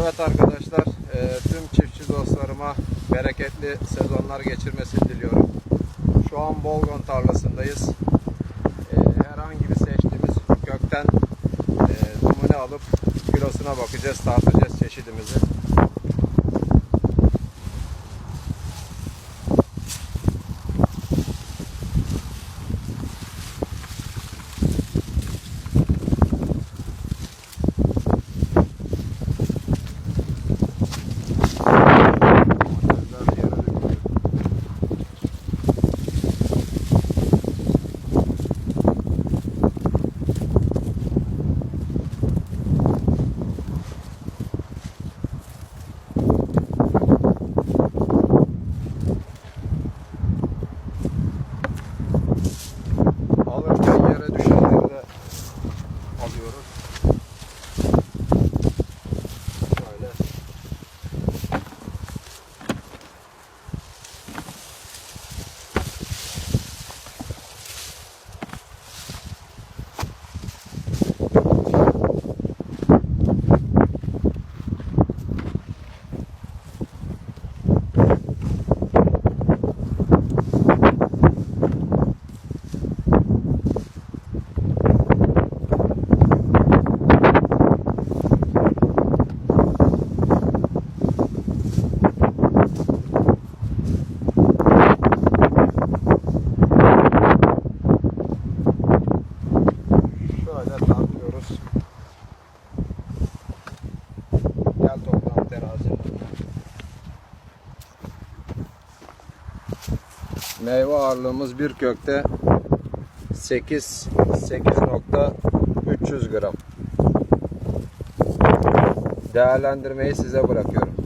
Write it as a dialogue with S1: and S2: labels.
S1: Evet arkadaşlar, e, tüm çiftçi dostlarıma bereketli sezonlar geçirmesini diliyorum. Şu an Bolgon tarlasındayız. E, herhangi bir seçtiğimiz kökten e, numune alıp kilosuna bakacağız, tartacağız çeşidimizi. Meyve ağırlığımız bir kökte 8 8.300 gram. Değerlendirmeyi size bırakıyorum.